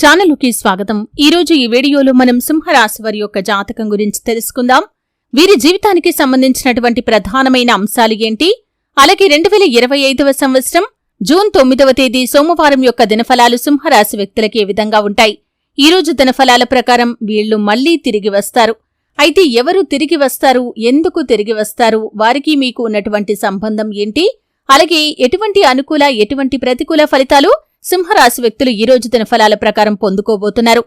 ఛానలుకి స్వాగతం. ఈ రోజు ఈ వీడియోలో మనం సింహరాశి వారి యొక్క జాతకం గురించి తెలుసుకుందాం. వీరి జీవితానికి సంబంధించినటువంటి ప్రధానమైన అంశాలు ఏంటి? అలాగే రెండు వేల ఇరవై ఐదవ సంవత్సరం జూన్ తొమ్మిదవ తేదీ సోమవారం యొక్క దినఫలాలు సింహరాశి వ్యక్తులకి ఏ విధంగా ఉంటాయి? ఈ రోజు దినఫలాల ప్రకారం వీళ్ళు మళ్ళీ తిరిగి వస్తారు. అయితే ఎవరు తిరిగి వస్తారు? ఎందుకు తిరిగి వస్తారు? వారికి మీకు ఉన్నటువంటి సంబంధం ఏంటి? అలాగే ఎటువంటి అనుకూల ఎటువంటి ప్రతికూల ఫలితాలు సింహరాశి వ్యక్తులు ఈ రోజు దిన ఫలాల ప్రకారం పొందుకోబోతున్నారు.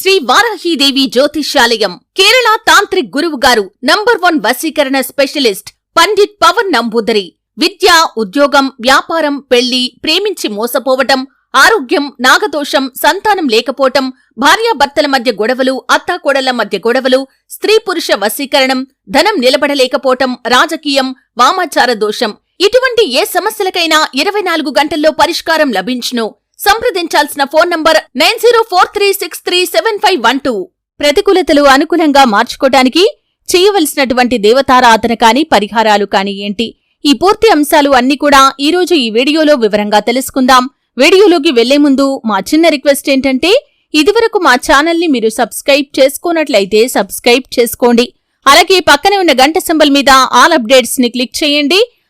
శ్రీ వారాహీదేవి జ్యోతిష్యాలయం కేరళ తాంత్రిక్ గురువు గారు నంబర్ వన్ వశీకరణ స్పెషలిస్ట్ పండిట్ పవన్ నంబూదరి. విద్య ఉద్యోగం వ్యాపారం పెళ్ళి ప్రేమించి మోసపోవటం ఆరోగ్యం నాగదోషం సంతానం లేకపోవటం భార్యాభర్తల మధ్య గొడవలు అత్తాకోడళ్ళ మధ్య గొడవలు స్త్రీ పురుష వశీకరణం ధనం నిలబడలేకపోవటం రాజకీయం వామాచార దోషం ఇటువంటి ఏ సమస్యలకైనా ఇరవై నాలుగు గంటల్లో పరిష్కారం లభించును. సంప్రదించాల్సిన phone number nine zero four three six three seven five one two. ప్రతికూలతలు అనుకూలంగా మార్చుకోటానికి చేయవలసినటువంటి దేవతారాధన కాని పరిహారాలు కాని ఏంటి? ఈ పూర్తి అంశాలు అన్ని కూడా ఈరోజు ఈ వీడియోలో వివరంగా తెలుసుకుందాం. వీడియోలోకి వెళ్ళే ముందు మా చిన్న రిక్వెస్ట్ ఏంటంటే ఇదివరకు మా ఛానల్ని మీరు సబ్స్క్రైబ్ చేసుకోనట్లయితే సబ్స్క్రైబ్ చేసుకోండి. అలాగే పక్కనే ఉన్న గంట సింబల్ మీద ఆల్ అప్డేట్స్ని క్లిక్ చేయండి.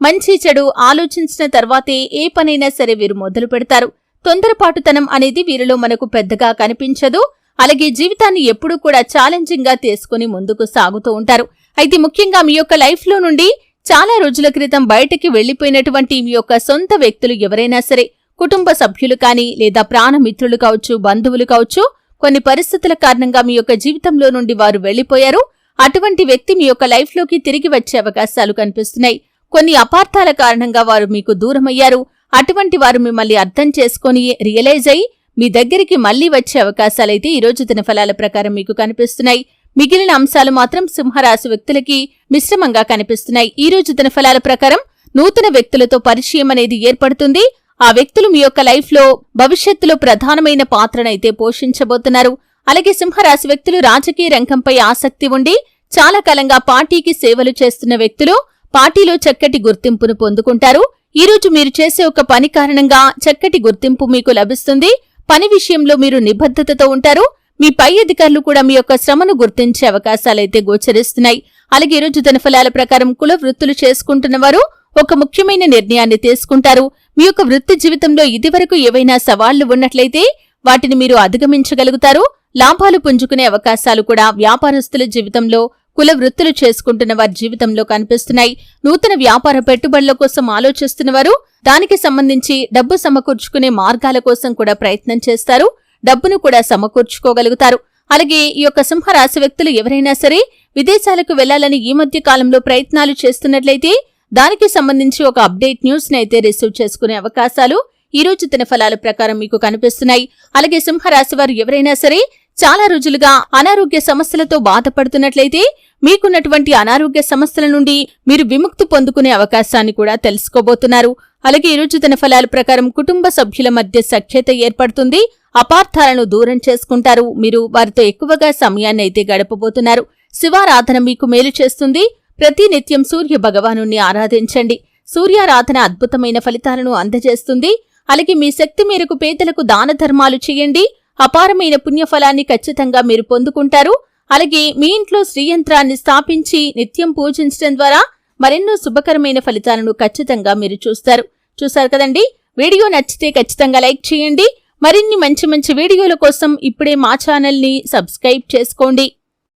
మంచి చెడు ఆలోచించిన తర్వాతే ఏ పనైనా సరే వీరు మొదలు పెడతారు. తొందరపాటుతనం అనేది వీరిలో మనకు పెద్దగా కనిపించదు. అలాగే జీవితాన్ని ఎప్పుడూ కూడా ఛాలెంజింగ్గా తీసుకుని ముందుకు సాగుతూ ఉంటారు. అయితే ముఖ్యంగా మీ యొక్క లైఫ్లో నుండి చాలా రోజుల క్రితం బయటకి వెళ్ళిపోయినటువంటి మీ యొక్క సొంత వ్యక్తులు ఎవరైనా సరే కుటుంబ సభ్యులు కానీ లేదా ప్రాణమిత్రులు కావచ్చు బంధువులు కావచ్చు కొన్ని పరిస్థితుల కారణంగా మీ యొక్క జీవితంలో నుండి వారు వెళ్ళిపోయారు అటువంటి వ్యక్తి మీ యొక్క లైఫ్లోకి తిరిగి వచ్చే అవకాశాలు కనిపిస్తున్నాయి. కొన్ని అపార్థాల కారణంగా వారు మీకు దూరమయ్యారు. అటువంటి వారు మిమ్మల్ని అర్థం చేసుకుని రియలైజ్ అయి మీ దగ్గరికి మళ్ళీ వచ్చే అవకాశాలైతే ఈరోజు దినఫలాల ప్రకారం మీకు కనిపిస్తున్నాయి. మిగిలిన అంశాలు మాత్రం సింహరాశి వ్యక్తులకి మిశ్రమంగా కనిపిస్తున్నాయి. ఈ రోజు దినఫలాల ప్రకారం నూతన వ్యక్తులతో పరిచయం అనేది ఏర్పడుతుంది. ఆ వ్యక్తులు మీ యొక్క లైఫ్లో భవిష్యత్తులో ప్రధానమైన పాత్రనైతే పోషించబోతున్నారు. అలాగే సింహరాశి వ్యక్తులు రాజకీయ రంగంపై ఆసక్తి ఉండి చాలా కాలంగా పార్టీకి సేవలు చేస్తున్న వ్యక్తులు పార్టీలో చక్కటి గుర్తింపును పొందుకుంటారు. ఈరోజు మీరు చేసే ఒక పని కారణంగా చక్కటి గుర్తింపు మీకు లభిస్తుంది. పని విషయంలో మీరు నిబద్ధతతో ఉంటారు. మీ పై అధికారులు కూడా మీ యొక్క శ్రమను గుర్తించే అవకాశాలైతే గోచరిస్తున్నాయి. అలాగే ఈరోజు ధనఫలాల ప్రకారం కుల వృత్తులు చేసుకుంటున్న వారు ఒక ముఖ్యమైన నిర్ణయాన్ని తీసుకుంటారు. మీ యొక్క వృత్తి జీవితంలో ఇదివరకు ఏవైనా సవాళ్ళు ఉన్నట్లయితే వాటిని మీరు అధిగమించగలుగుతారు. లాభాలు పుంజుకునే అవకాశాలు కూడా వ్యాపారస్తుల జీవితంలో కుల వృత్తులు చేసుకుంటున్న వారి జీవితంలో కనిపిస్తున్నాయి. నూతన వ్యాపార పెట్టుబడుల కోసం ఆలోచిస్తున్న వారు దానికి సంబంధించి డబ్బు సమకూర్చుకునే మార్గాల కోసం కూడా ప్రయత్నం చేస్తారు. డబ్బును కూడా సమకూర్చుకోగలుగుతారు. అలాగే ఈ యొక్క సింహరాశి వ్యక్తులు ఎవరైనా సరే విదేశాలకు వెళ్ళాలని ఈ మధ్య కాలంలో ప్రయత్నాలు చేస్తున్నట్లయితే దానికి సంబంధించి ఒక అప్డేట్ న్యూస్ అయితే రిసీవ్ చేసుకునే అవకాశాలు ఈ రోజు తిన ఫలాల ప్రకారం మీకు కనిపిస్తున్నాయి. అలాగే సింహరాశి వారు ఎవరైనా సరే చాలా రోజులుగా అనారోగ్య సమస్యలతో బాధపడుతున్నట్లయితే మీకున్నటువంటి అనారోగ్య సమస్యల నుండి మీరు విముక్తి పొందుకునే అవకాశాన్ని కూడా తెలుసుకోబోతున్నారు. అలాగే ఈరోజు తన ఫలాల ప్రకారం కుటుంబ సభ్యుల మధ్య సఖ్యత ఏర్పడుతుంది. అపార్థాలను దూరం చేసుకుంటారు. మీరు వారితో ఎక్కువగా సమయాన్ని అయితే గడపబోతున్నారు. శివారాధన మీకు మేలు చేస్తుంది. ప్రతి నిత్యం సూర్య భగవాను ఆరాధించండి. సూర్యారాధన అద్భుతమైన ఫలితాలను అందజేస్తుంది. అలాగే మీ శక్తి మేరకు పేదలకు దాన ధర్మాలు చేయండి. అపారమైన పుణ్యఫలాన్ని ఖచ్చితంగా మీరు పొందుకుంటారు. అలాగే మీ ఇంట్లో శ్రీయంత్రాన్ని స్థాపించి నిత్యం పూజించడం ద్వారా మరెన్నో శుభకరమైన ఫలితాలను ఖచ్చితంగా మీరు చూస్తారు. చూశారు కదండి? వీడియో నచ్చితే ఖచ్చితంగా లైక్ చేయండి. మరిన్ని మంచి మంచి వీడియోల కోసం ఇప్పుడే మా ఛానల్ని సబ్స్క్రైబ్ చేసుకోండి.